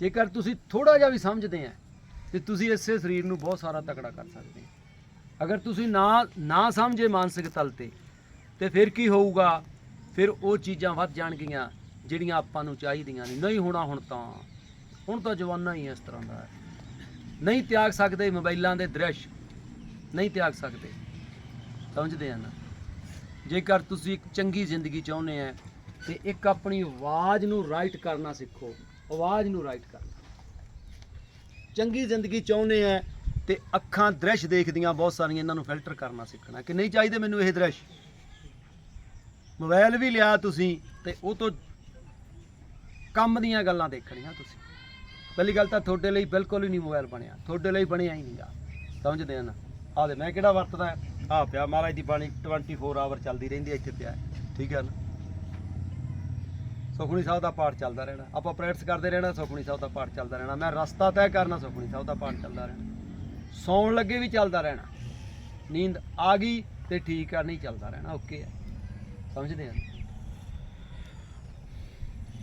ਜੇਕਰ ਤੁਸੀਂ ਥੋੜਾ ਜਿਹਾ ਵੀ ਸਮਝਦੇ ਆ, ਤੇ ਤੁਸੀਂ ਇਸੇ ਸਰੀਰ ਨੂੰ ਬਹੁਤ ਸਾਰਾ ਤਕੜਾ ਕਰ ਸਕਦੇ ਆ। ਅਗਰ ਤੁਸੀਂ ਨਾ ਨਾ ਸਮਝੇ ਮਾਨਸਿਕ ਤਲ ਤੇ ਤੇ ਫਿਰ ਕੀ ਹੋਊਗਾ? ਫਿਰ ਉਹ ਚੀਜ਼ਾਂ ਵੱਧ ਜਾਣਗੀਆਂ ਜਿਹੜੀਆਂ ਆਪਾਂ ਨੂੰ ਚਾਹੀਦੀਆਂ ਨਹੀਂ ਨਹੀਂ ਹੋਣਾ ਹੁਣ ਤਾਂ। ਹੁਣ ਤਾਂ ਜਵਾਨਾ ਹੀ ਇਸ ਤਰ੍ਹਾਂ ਦਾ। ਹੈ ਨਹੀਂ ਤਿਆਗ ਸਕਦੇ ਮੋਬਾਈਲਾਂ ਦੇ ਦ੍ਰਿਸ਼। ਨਹੀਂ ਤਿਆਗ ਸਕਦੇ। ਸਮਝਦੇ ਆ ਨਾ। ਜੇਕਰ ਤੁਸੀਂ ਇੱਕ ਚੰਗੀ ਜ਼ਿੰਦਗੀ ਚਾਹੁੰਦੇ ਆ ਤੇ ਇੱਕ ਆਪਣੀ ਆਵਾਜ਼ ਨੂੰ ਰਾਈਟ ਕਰਨਾ ਸਿੱਖੋ। ਆਵਾਜ਼ ਨੂੰ ਰਾਈਟ ਕਰਨਾ। ਚੰਗੀ ਜ਼ਿੰਦਗੀ ਚਾਹੁੰਦੇ ਆ ਤੇ ਅੱਖਾਂ ਦ੍ਰਿਸ਼ ਦੇਖਦੀਆਂ, ਬਹੁਤ ਸਾਰੀਆਂ ਇਹਨਾਂ ਨੂੰ ਫਿਲਟਰ ਕਰਨਾ ਸਿੱਖਣਾ। ਕਿ ਨਹੀਂ ਚਾਹੀਦੇ ਮੈਨੂੰ ਇਹ ਦ੍ਰਿਸ਼? ਮੋਬਾਈਲ ਵੀ ਲਿਆ ਤੁਸੀਂ ਤੇ ਉਹ ਤੋਂ ਕੰਮ ਦੀਆਂ ਗੱਲਾਂ ਦੇਖਣੀਆਂ ਤੁਸੀਂ। ਪਹਿਲੀ ਗੱਲ ਤਾਂ ਤੁਹਾਡੇ ਲਈ ਬਿਲਕੁਲ ਹੀ ਨਹੀਂ ਮੋਬਾਈਲ ਬਣਿਆ। ਤੁਹਾਡੇ ਲਈ ਬਣਿਆ ਹੀ ਨਹੀਂਗਾ। ਸਮਝਦੇ ਆ ਨਾ? ਆਹ ਦੇ ਮੈਂ ਕਿਹੜਾ ਵਰਤਦਾ ਆ? ਪਿਆ, ਮਹਾਰਾਜ ਦੀ ਬਾਣੀ 24 ਆਵਰ ਚੱਲਦੀ ਰਹਿੰਦੀ ਇੱਥੇ ਪਿਆ। ਠੀਕ ਹੈ ਨਾ? ਸੁਖਮਨੀ ਸਾਹਿਬ ਦਾ ਪਾਠ ਚੱਲਦਾ ਰਹਿਣਾ। ਆਪਾਂ ਪ੍ਰੈਕਟਿਸ ਕਰਦੇ ਰਹਿਣਾ, ਸੁਖਮਨੀ ਸਾਹਿਬ ਦਾ ਪਾਠ ਚੱਲਦਾ ਰਹਿਣਾ। ਮੈਂ ਰਸਤਾ ਤੈਅ ਕਰਨਾ, ਸੁਖਮਨੀ ਸਾਹਿਬ ਦਾ ਪਾਠ ਚੱਲਦਾ ਰਹਿਣਾ। ਸੌਣ ਲੱਗੇ ਵੀ ਚੱਲਦਾ ਰਹਿਣਾ। ਨੀਂਦ ਆ ਗਈ ਤੇ ਠੀਕ ਆ, ਨਹੀਂ ਚੱਲਦਾ ਰਹਿਣਾ ਓਕੇ ਆ। ਸਮਝਦੇ ਆ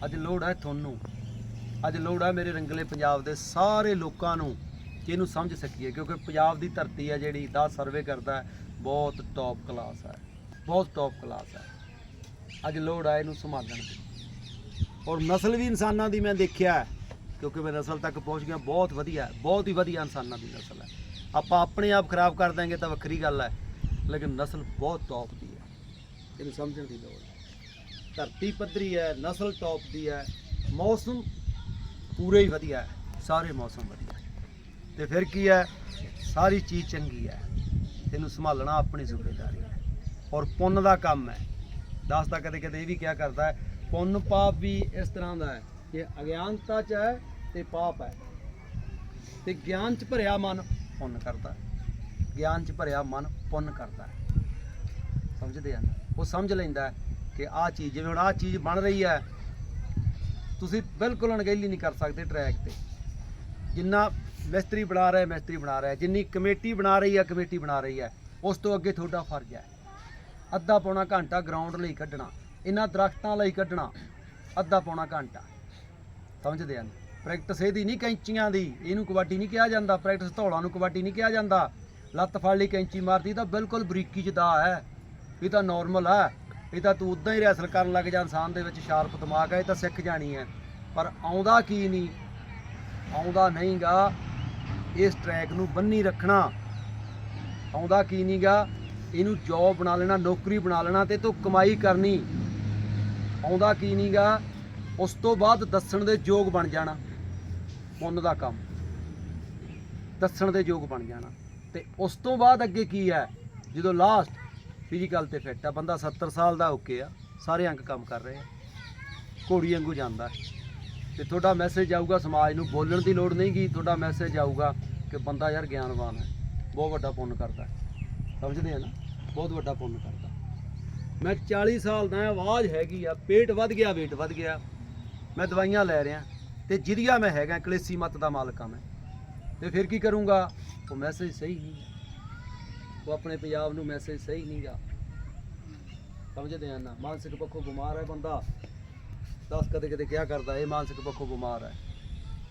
ਅੱਜ ਲੋੜ ਹੈ ਤੁਹਾਨੂੰ। ਅੱਜ ਲੋੜ ਹੈ ਮੇਰੇ ਰੰਗਲੇ ਪੰਜਾਬ ਦੇ ਸਾਰੇ ਲੋਕਾਂ ਨੂੰ ਕਿ ਇਹਨੂੰ ਸਮਝ ਸਕੀਏ, ਕਿਉਂਕਿ ਪੰਜਾਬ ਦੀ ਧਰਤੀ ਹੈ ਜਿਹੜੀ, ਦਾ ਸਰਵੇ ਕਰਦਾ ਬਹੁਤ ਟੌਪ ਕਲਾਸ ਹੈ ਬਹੁਤ ਟੌਪ ਕਲਾਸ ਹੈ ਅੱਜ ਲੋੜ ਹੈ ਇਹਨੂੰ ਸੰਭਾਲਣ ਦੀ। ਔਰ ਨਸਲ ਵੀ ਇਨਸਾਨਾਂ ਦੀ ਮੈਂ ਦੇਖਿਆ ਕਿਉਂਕਿ ਮੈਂ ਨਸਲ ਤੱਕ ਪਹੁੰਚ ਗਿਆ, ਬਹੁਤ ਵਧੀਆ ਬਹੁਤ ਹੀ ਵਧੀਆ ਇਨਸਾਨਾਂ ਦੀ ਨਸਲ ਹੈ। ਆਪਾਂ ਆਪਣੇ ਆਪ ਖਰਾਬ ਕਰ ਦਾਂਗੇ ਤਾਂ ਵੱਖਰੀ ਗੱਲ ਹੈ, ਲੇਕਿਨ ਨਸਲ ਬਹੁਤ ਟੌਪ ਦੀ ਹੈ। ਇਹਨੂੰ ਸਮਝਣ ਦੀ ਲੋੜ ਹੈ। ਧਰਤੀ ਪੱਧਰੀ ਹੈ, ਨਸਲ ਟੌਪ ਦੀ ਹੈ। ਮੌਸਮ ਪੂਰੇ ਹੀ ਵਧੀਆ ਹੈ, ਸਾਰੇ ਮੌਸਮ ਵਧੀਆ ਹੈ। ਤੇ ਫਿਰ ਕੀ ਹੈ, ਸਾਰੀ ਚੀਜ਼ ਚੰਗੀ ਹੈ। ਇਹਨੂੰ ਸੰਭਾਲਣਾ ਆਪਣੀ ਜ਼ਿੰਮੇਵਾਰੀ ਹੈ। ਔਰ ਪੁੰਨ ਦਾ ਕੰਮ ਹੈ। ਦੱਸਦਾ ਕਦੇ ਕਦੇ ਇਹ ਵੀ ਕਿਹਾ ਕਰਦਾ ਹੈ, ਪੁੰਨ ਪਾਪ ਵੀ ਇਸ ਤਰ੍ਹਾਂ ਦਾ ਹੈ ਕਿ ਅਗਿਆਨਤਾ ਚ ਹੈ ਤੇ ਪਾਪ ਹੈ। ਤੇ ਗਿਆਨ ਚ ਭਰਿਆ ਮਨ ਪੁੰਨ ਕਰਦਾ ਗਿਆਨ 'ਚ ਭਰਿਆ ਮਨ ਪੁੰਨ ਕਰਦਾ ਸਮਝਦੇ ਆ ਨਾ? ਉਹ ਸਮਝ ਲੈਂਦਾ ਕਿ ਆਹ ਚੀਜ਼, ਜਿਵੇਂ ਹੁਣ ਆਹ ਚੀਜ਼ ਬਣ ਰਹੀ ਹੈ ਤੁਸੀਂ ਬਿਲਕੁਲ ਅਣਗਹਿਲੀ ਨਹੀਂ ਕਰ ਸਕਦੇ ਟਰੈਕ ਤੇ। ਜਿੰਨਾ ਮਿਸਤਰੀ ਬਣਾ ਰਿਹਾ ਮਿਸਤਰੀ ਬਣਾ ਰਿਹਾ ਜਿੰਨੀ ਕਮੇਟੀ ਬਣਾ ਰਹੀ ਹੈ, ਕਮੇਟੀ ਬਣਾ ਰਹੀ ਹੈ। ਉਸ ਤੋਂ ਅੱਗੇ ਤੁਹਾਡਾ ਫਰਜ਼ ਹੈ। ਅੱਧਾ ਪੌਣਾ ਘੰਟਾ ਗਰਾਊਂਡ ਲਈ ਕੱਢਣਾ, ਇਹਨਾਂ ਦਰਖਤਾਂ ਲਈ ਕੱਢਣਾ, ਅੱਧਾ ਪੌਣਾ ਘੰਟਾ। ਸਮਝਦੇ ਹਨ ਪ੍ਰੈਕਟਿਸ ਇਹਦੀ ਨਹੀਂ ਕੈਂਚੀਆਂ ਦੀ, ਇਹਨੂੰ ਕਬੱਡੀ ਨਹੀਂ ਕਿਹਾ ਜਾਂਦਾ। ਪ੍ਰੈਕਟਿਸ ਧੌਲਾਂ ਨੂੰ ਕਬੱਡੀ ਨਹੀਂ ਕਿਹਾ ਜਾਂਦਾ। ਲੱਤ ਫੜ ਲਈ ਕੈਂਚੀ ਮਾਰਦੀ ਤਾਂ ਬਿਲਕੁਲ ਬਰੀਕੀ ਚ ਦਾ ਹੈ। ਇਹ ਤਾਂ ਨਾਰਮਲ ਹੈ। ਇਹ ਤਾਂ ਤੂੰ ਉਦਾਂ ਹੀ ਰੈਸਲ ਕਰਨ ਲੱਗ ਜਾ ਇਨਸਾਨ ਦੇ ਵਿੱਚ ਸ਼ਾਰਪ ਦਿਮਾਗ ਹੈ ਇਹ ਤਾਂ ਸਿੱਖ ਜਾਣੀ ਹੈ। ਪਰ ਆਉਂਦਾ ਕੀ ਨਹੀਂ? ਆਉਂਦਾ ਨਹੀਂਗਾ ਇਸ ਟਰੈਕ ਨੂੰ ਬੰਨੀ ਰੱਖਣਾ। ਆਉਂਦਾ ਕੀ ਨਹੀਂਗਾ? ਇਹਨੂੰ ਜੌਬ ਬਣਾ ਲੈਣਾ, ਨੌਕਰੀ ਬਣਾ ਲੈਣਾ ਤੇ ਤੂੰ ਕਮਾਈ ਕਰਨੀ। ਆਉਂਦਾ ਕੀ ਨਹੀਂਗਾ? ਉਸ ਤੋਂ ਬਾਅਦ ਦੱਸਣ ਦੇ ਯੋਗ ਬਣ ਜਾਣਾ। ਪੁੰਨ ਦਾ ਕੰਮ। ਦੱਸਣ ਦੇ ਯੋਗ ਬਣ ਜਾਣਾ। ਤੇ ਉਸ ਤੋਂ ਬਾਅਦ ਅੱਗੇ ਕੀ ਹੈ? ਜਦੋਂ ਲਾਸਟ ਫਿਜ਼ੀਕਲ ਤੇ ਫਿੱਟ ਆ। ਬੰਦਾ 70 ਸਾਲ ਦਾ ਓਕੇ ਆ। ਸਾਰੇ ਅੰਗ ਕੰਮ ਕਰ ਰਹੇ ਆ। ਘੋੜੀ ਵਾਂਗੂ ਜਾਂਦਾ। ਤੇ ਤੁਹਾਡਾ ਮੈਸੇਜ ਆਊਗਾ ਸਮਾਜ ਨੂੰ, ਬੋਲਣ ਦੀ ਲੋੜ ਨਹੀਂ ਗੀ। ਤੁਹਾਡਾ ਮੈਸੇਜ ਆਊਗਾ ਕਿ ਬੰਦਾ ਯਾਰ ਗਿਆਨਵਾਨ ਹੈ। ਬਹੁਤ ਵੱਡਾ ਪੁੰਨ ਕਰਦਾ ਸਮਝਦੇ ਆ ਨਾ? ਬਹੁਤ ਵੱਡਾ ਪੁੰਨ ਕਰਦਾ। ਮੈਂ 40 ਸਾਲ ਦਾ ਆਵਾਜ਼ ਹੈਗੀ ਆ। ਪੇਟ ਵੱਧ ਗਿਆ, weight ਵੱਧ ਗਿਆ। ਮੈਂ ਦਵਾਈਆਂ ਲੈ ਰਿਹਾ। ਤੇ ਜਿਹਦੀਆਂ ਮੈਂ ਹੈਗਾ, ਕਲੇਸੀ ਮਤ ਦਾ ਮਾਲਕ ਆ ਮੈਂ। ਤੇ ਫਿਰ ਕੀ ਕਰੂੰਗਾ? ਉਹ ਮੈਸੇਜ ਸਹੀ ਨਹੀਂ ਹੈ। ਉਹ ਆਪਣੇ ਪੰਜਾਬ ਨੂੰ ਮੈਸੇਜ ਸਹੀ ਨਹੀਂਗਾ ਸਮਝਦੇ ਆ ਨਾ, ਮਾਨਸਿਕ ਪੱਖੋਂ ਬਿਮਾਰ ਹੈ ਬੰਦਾ। ਦੱਸ ਕਦੇ ਕਦੇ ਕਿਹਾ ਕਰਦਾ, ਇਹ ਮਾਨਸਿਕ ਪੱਖੋਂ ਬਿਮਾਰ ਹੈ।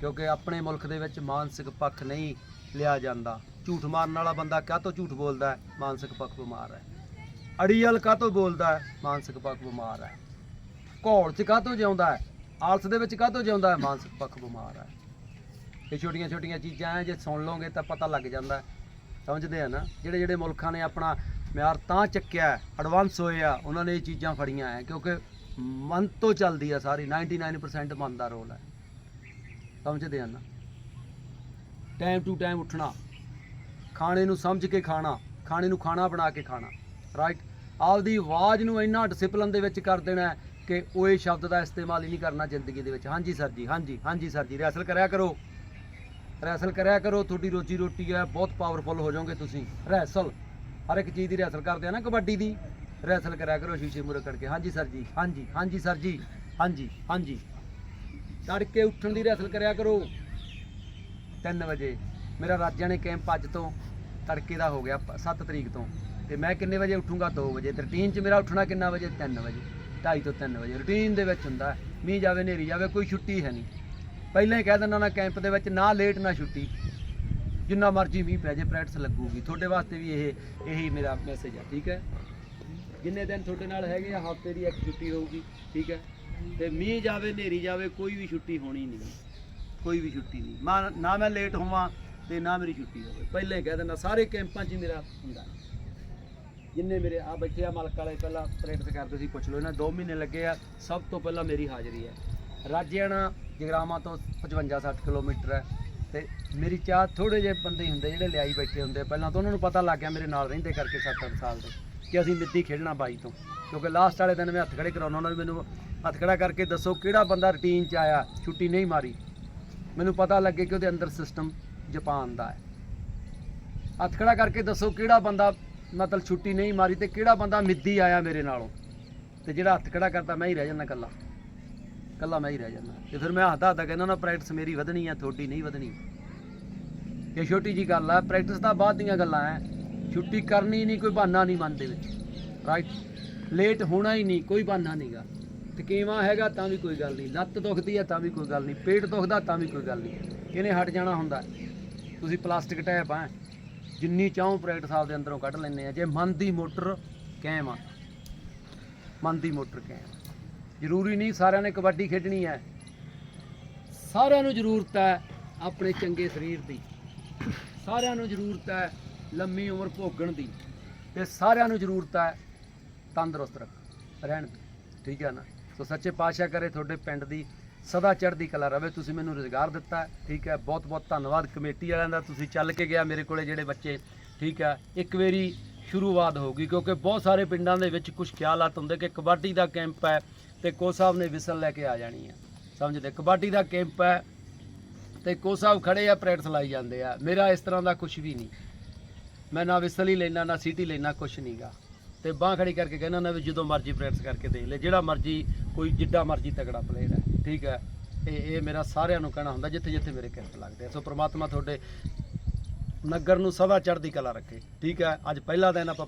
ਕਿਉਂਕਿ ਆਪਣੇ ਮੁਲਕ ਦੇ ਵਿੱਚ ਮਾਨਸਿਕ ਪੱਖ ਨਹੀਂ ਲਿਆ ਜਾਂਦਾ। ਝੂਠ ਮਾਰਨ ਵਾਲਾ ਬੰਦਾ ਕਾਹ ਤੋਂ ਝੂਠ ਬੋਲਦਾ ਹੈ? ਮਾਨਸਿਕ ਪੱਖ ਬਿਮਾਰ ਹੈ। ਅੜੀਅਲ ਕਾਹ ਤੋਂ ਬੋਲਦਾ ਹੈ? ਮਾਨਸਿਕ ਪੱਖ ਬਿਮਾਰ ਹੈ। ਘੋਲ ਚ ਕਾਹ ਤੋਂ ਜਿਉਂਦਾ ਹੈ? ਆਲਸ ਦੇ ਵਿੱਚ ਕਾਹ ਤੋਂ ਜਿਉਂਦਾ ਹੈ? ਮਾਨਸਿਕ ਪੱਖ ਬਿਮਾਰ ਹੈ। ਇਹ ਛੋਟੀਆਂ ਛੋਟੀਆਂ ਚੀਜ਼ਾਂ ਹੈ, ਜੇ ਸੁਣ ਲਓਗੇ ਤਾਂ ਪਤਾ ਲੱਗ ਜਾਂਦਾ ਹੈ। ਸਮਝਦੇ ਆ ਨਾ, ਜਿਹੜੇ ਜਿਹੜੇ ਮੁਲਕਾਂ ਨੇ ਆਪਣਾ ਮਿਆਰ ਤਾਂ ਚੱਕਿਆ ਐਡਵਾਂਸ ਹੋਏ ਆ, ਉਹਨਾਂ ਨੇ ਇਹ ਚੀਜ਼ਾਂ ਫੜੀਆਂ ਹੈ ਕਿਉਂਕਿ ਮਨ ਤੋਂ ਚੱਲਦੀ ਆ ਸਾਰੀ 99% ਮਨ ਦਾ ਰੋਲ ਹੈ ਸਮਝਦੇ ਆ ਨਾ? ਟਾਈਮ ਟੂ ਟਾਈਮ ਉੱਠਣਾ, ਖਾਣੇ ਨੂੰ ਸਮਝ ਕੇ ਖਾਣਾ, ਖਾਣੇ ਨੂੰ ਖਾਣਾ ਬਣਾ ਕੇ ਖਾਣਾ ਰਾਈਟ ਆਪਦੀ ਆਵਾਜ਼ ਨੂੰ ਇੰਨਾ ਡਿਸਪਲਨ ਦੇ ਵਿੱਚ ਕਰ ਦੇਣਾ ਕਿ ਉਹ ਇਹ ਸ਼ਬਦ ਦਾ ਇਸਤੇਮਾਲ ਹੀ ਨਹੀਂ ਕਰਨਾ ਜ਼ਿੰਦਗੀ ਦੇ ਵਿੱਚ। ਹਾਂਜੀ ਸਰ ਜੀ, ਹਾਂਜੀ ਹਾਂਜੀ ਸਰ ਜੀ ਰੈਸਲ ਕਰਿਆ ਕਰੋ। ਰੈਸਲ ਕਰਿਆ ਕਰੋ, ਤੁਹਾਡੀ ਰੋਜੀ ਰੋਟੀ ਹੈ, ਬਹੁਤ ਪਾਵਰਫੁਲ ਹੋ ਜਾਓਗੇ ਤੁਸੀਂ। ਰੈਸਲ ਹਰ ਇੱਕ ਚੀਜ਼ ਦੀ ਰੈਸਲ ਕਰਦੇ ਆ ਨਾ ਕਬੱਡੀ ਦੀ। ਰੈਸਲ ਕਰਿਆ ਕਰੋ, ਸ਼ੀਸ਼ੇ ਮੂਰੇ ਕਰਕੇ ਹਾਂਜੀ, ਸਰ ਜੀ, ਹਾਂਜੀ ਹਾਂਜੀ, ਸਰ ਜੀ, ਹਾਂਜੀ ਹਾਂਜੀ। ਤੜਕੇ ਉੱਠਣ ਦੀ ਰੈਸਲ ਕਰਿਆ ਕਰੋ। 3 ਵਜੇ। ਮੇਰਾ ਰਾਜਿਆਂ ਨੇ ਕੈਂਪ ਅੱਜ ਤੋਂ ਤੜਕੇ ਦਾ ਹੋ ਗਿਆ 7 ਤਰੀਕ ਤੋਂ। ਤੇ ਮੈਂ ਕਿੰਨੇ ਵਜੇ ਉੱਠੂੰਗਾ? 2 ਵਜੇ। ਤੇ ਰੂਟੀਨ 'ਚ ਮੇਰਾ ਉੱਠਣਾ ਕਿੰਨਾ ਵਜੇ? 3 ਵਜੇ। 2:30 ਤੋਂ 3 ਵਜੇ। ਰੂਟੀਨ ਦੇ ਵਿੱਚ ਹੁੰਦਾ ਮੀਂਹ ਜਾਵੇ ਨੇਰੀ ਜਾਵੇ, ਕੋਈ ਛੁੱਟੀ ਹੈ ਨਹੀਂ। ਪਹਿਲਾਂ ਹੀ ਕਹਿ ਦਿੰਦਾ ਨਾ ਕੈਂਪ ਦੇ ਵਿੱਚ, ਨਾ ਲੇਟ ਨਾ ਛੁੱਟੀ। ਜਿੰਨਾ ਮਰਜ਼ੀ ਮੀਂਹ ਪੈ ਜੇ ਪ੍ਰੈਕਟਿਸ ਲੱਗੂਗੀ। ਤੁਹਾਡੇ ਵਾਸਤੇ ਵੀ ਇਹ, ਇਹੀ ਮੇਰਾ ਮੈਸੇਜ ਹੈ ਠੀਕ ਹੈ? ਜਿੰਨੇ ਦਿਨ ਤੁਹਾਡੇ ਨਾਲ ਹੈਗੇ ਆ, ਹਫ਼ਤੇ ਦੀ ਇੱਕ ਛੁੱਟੀ ਹੋਊਗੀ, ਠੀਕ ਹੈ? ਤੇ ਮੀਂਹ ਜਾਵੇ ਨੇਰੀ ਜਾਵੇ, ਕੋਈ ਵੀ ਛੁੱਟੀ ਹੋਣੀ ਨਹੀਂ। ਕੋਈ ਵੀ ਛੁੱਟੀ ਨਹੀਂ। ਮਾ- ਨਾ ਮੈਂ ਲੇਟ ਹੋਵਾਂ ਤੇ ਨਾ ਮੇਰੀ ਛੁੱਟੀ ਹੋਵੇ। ਪਹਿਲਾਂ ਹੀ ਕਹਿ ਦਿੰਦਾ, ਸਾਰੇ ਕੈਂਪਾਂ 'ਚ ਹੀ ਮੇਰਾ ਹੁੰਦਾ। ਜਿੰਨੇ ਮੇਰੇ ਆ ਬੈਠੇ ਆ, ਮਲਕ ਵਾਲੇ ਪਹਿਲਾਂ ਪ੍ਰੈਕਟਿਸ ਕਰਦੇ ਸੀ, ਪੁੱਛ ਲਓ ਇਹਨਾਂ 2 ਮਹੀਨੇ ਲੱਗੇ ਆ, ਸਭ ਤੋਂ ਪਹਿਲਾਂ ਮੇਰੀ ਹਾਜ਼ਰੀ ਹੈ। ਰਾਜਿਆਣਾ ਜਗਰਾਵਾਂ ਤੋਂ 55 60 ਕਿਲੋਮੀਟਰ ਹੈ ਤੇ ਮੇਰੀ ਚਾਹ ਥੋੜੇ ਜਿਹੇ ਬੰਦੇ ਹੁੰਦੇ ਜਿਹੜੇ ਲਿਆਈ ਬੈਠੇ ਹੁੰਦੇ ਪਹਿਲਾਂ ਤਾਂ ਉਹਨਾਂ ਨੂੰ ਪਤਾ ਲੱਗ ਗਿਆ ਮੇਰੇ ਨਾਲ ਰਹਿੰਦੇ ਕਰਕੇ 7-8 ਸਾਲ ਦੇ ਕਿ ਅਸੀਂ ਮਿੱਟੀ ਖੇਡਣਾ ਬਾਈ ਤੋਂ। ਕਿਉਂਕਿ ਲਾਸਟ ਵਾਲੇ ਦਿਨ ਮੈਂ ਹੱਥ ਖੜੇ ਕਰਾਉਣਾ ਉਹਨਾਂ ਨੇ ਮੈਨੂੰ ਹੱਥ ਖੜਾ ਕਰਕੇ ਦੱਸੋ ਕਿਹੜਾ ਬੰਦਾ ਰੁਟੀਨ 'ਚ ਆਇਆ, ਛੁੱਟੀ ਨਹੀਂ ਮਾਰੀ। ਮੈਨੂੰ ਪਤਾ ਲੱਗੇ ਕਿ ਉਹਦੇ ਅੰਦਰ ਸਿਸਟਮ ਜਾਪਾਨ ਦਾ ਹੈ। ਹੱਥ ਖੜਾ ਕਰਕੇ ਦੱਸੋ ਕਿਹੜਾ ਬੰਦਾ ਮਤਲਬ ਛੁੱਟੀ ਨਹੀਂ ਮਾਰੀ ਤੇ ਕਿਹੜਾ ਬੰਦਾ ਮਿੱਦੀ ਆਇਆ ਮੇਰੇ ਨਾਲੋਂ। ਤੇ ਜਿਹੜਾ ਹੱਥ ਖੜਾ ਕਰਦਾ ਮੈਂ ਹੀ ਰਹਿ ਜਾਂਦਾ ਇਕੱਲਾ। ਇਕੱਲਾ ਮੈਂ ਹੀ ਰਹਿ ਜਾਂਦਾ। ਤੇ ਫਿਰ ਮੈਂ ਹੱਥਾ ਹੱਥਾ ਕਹਿੰਦਾ ਨਾ ਪ੍ਰੈਕਟਿਸ ਮੇਰੀ ਵਧਣੀ ਹੈ ਤੁਹਾਡੀ ਨਹੀਂ ਵਧਣੀ। ਇਹ ਛੋਟੀ ਜੀ ਗੱਲ ਆ ਪ੍ਰੈਕਟਿਸ ਤਾਂ ਬਾਅਦ ਦੀਆਂ ਗੱਲਾਂ ਹੈ ਛੁੱਟੀ ਕਰਨੀ ਨਹੀਂ, ਕੋਈ ਬਹਾਨਾ ਨਹੀਂ ਮਨ ਦੇ ਵਿੱਚ। ਰਾਈਟ ਲੇਟ ਹੋਣਾ ਹੀ ਨਹੀਂ, ਕੋਈ ਬਹਾਨਾ ਨਹੀਂਗਾ ਤਕੀਵਾ ਹੈਗਾ ਤਾਂ ਵੀ ਕੋਈ ਗੱਲ ਨਹੀਂ। ਲੱਤ ਦੁਖਦੀ ਹੈ ਤਾਂ ਵੀ ਕੋਈ ਗੱਲ ਨਹੀਂ। ਪੇਟ ਦੁਖਦਾ ਤਾਂ ਵੀ ਕੋਈ ਗੱਲ ਨਹੀਂ। ਇਹਨੇ ਹਟ ਜਾਣਾ ਹੁੰਦਾ। ਤੁਸੀਂ ਪਲਾਸਟਿਕ ਟੈਪ ਆ। ਜਿੰਨੀ ਚਾਹੋ ਪ੍ਰੈਕਟਿਸ ਆਪਦੇ ਅੰਦਰੋਂ ਕੱਢ ਲੈਂਦੇ ਆ। ਜੇ ਮਨ ਦੀ ਮੋਟਰ ਕਾਇਮ ਆ। ਮਨ ਦੀ ਮੋਟਰ ਕਾਇਮ ਜ਼ਰੂਰੀ ਨਹੀਂ, ਸਾਰਿਆਂ ਨੇ ਕਬੱਡੀ ਖੇਡਣੀ ਹੈ। ਸਾਰਿਆਂ ਨੂੰ ਜ਼ਰੂਰਤ ਹੈ ਆਪਣੇ ਚੰਗੇ ਸਰੀਰ ਦੀ। ਸਾਰਿਆਂ ਨੂੰ ਜ਼ਰੂਰਤ ਹੈ ਲੰਮੀ ਉਮਰ ਭੋਗਣ ਦੀ। ਤੇ ਸਾਰਿਆਂ ਨੂੰ ਜ਼ਰੂਰਤ ਹੈ ਤੰਦਰੁਸਤ ਰੱਖ ਰਹਿਣ ਦੀ। ਠੀਕ ਹੈ ਨਾ? ਸੋ ਸੱਚੇ ਪਾਤਸ਼ਾਹ ਕਰੇ, ਤੁਹਾਡੇ ਪਿੰਡ ਦੀ ਸਦਾ ਚੜ੍ਹਦੀ ਕਲਾ ਰਵੇ। ਤੁਸੀਂ ਮੈਨੂੰ ਰੁਜ਼ਗਾਰ ਦਿੱਤਾ, ਠੀਕ ਹੈ? ਬਹੁਤ ਬਹੁਤ ਧੰਨਵਾਦ ਕਮੇਟੀ ਵਾਲਿਆਂ ਦਾ। ਤੁਸੀਂ ਚੱਲ ਕੇ ਗਿਆ ਮੇਰੇ ਕੋਲੇ ਜਿਹੜੇ ਬੱਚੇ, ਠੀਕ ਹੈ? ਇੱਕ ਵਾਰੀ ਸ਼ੁਰੂਆਤ ਹੋਊਗੀ ਕਿਉਂਕਿ ਬਹੁਤ ਸਾਰੇ ਪਿੰਡਾਂ ਦੇ ਵਿੱਚ ਕੁਝ ਖਿਆਲਾਤ ਹੁੰਦੇ ਕਿ ਕਬੱਡੀ ਦਾ ਕੈਂਪ ਹੈ। ਤੇ ਕੋ ਸਾਹਿਬ ਨੇ ਵਿਸਲ ਲੈ ਕੇ ਆ ਜਾਣੀ ਹੈ ਸਮਝਦੇ ਕਬੱਡੀ ਦਾ ਕੈਂਪ ਹੈ ਤੇ ਕੋ ਸਾਹਿਬ ਖੜੇ ਆ ਪ੍ਰੈਕਟਿਸ ਲਾਈ ਜਾਂਦੇ ਆ। ਮੇਰਾ ਇਸ ਤਰ੍ਹਾਂ ਦਾ ਕੁਝ ਵੀ ਨਹੀਂ। ਮੈਂ ਨਾ ਵਿਸਲ ਹੀ ਲੈਣਾ ਨਾ ਸੀਟੀ ਲੈਣਾ ਕੁਛ ਨਹੀਂਗਾ ਤੇ ਬਾਹ ਖੜੀ ਕਰਕੇ ਕਹਿੰਦਾ ਨਾ ਵੀ ਜਦੋਂ ਮਰਜ਼ੀ ਪ੍ਰੈਕਟਿਸ ਕਰਕੇ ਦੇਖ ਲੈ। ਜਿਹੜਾ ਮਰਜ਼ੀ, ਕੋਈ ਜਿੱਡਾ ਮਰਜ਼ੀ ਤਗੜਾ ਪਲੇਅਰ ਹੈ, ਠੀਕ ਹੈ? ਇਹ ਇਹ ਮੇਰਾ ਸਾਰਿਆਂ ਨੂੰ ਕਹਿਣਾ ਹੁੰਦਾ, ਜਿੱਥੇ ਜਿੱਥੇ ਮੇਰੇ ਕਿਰਤ ਲੱਗਦੇ ਆ। ਸੋ ਪ੍ਰਮਾਤਮਾ ਤੁਹਾਡੇ ਨਗਰ ਨੂੰ ਸਦਾ ਚੜ੍ਹਦੀ ਕਲਾ ਰੱਖੇ, ਠੀਕ ਹੈ? ਅੱਜ ਪਹਿਲਾ ਦਿਨ ਆਪਾਂ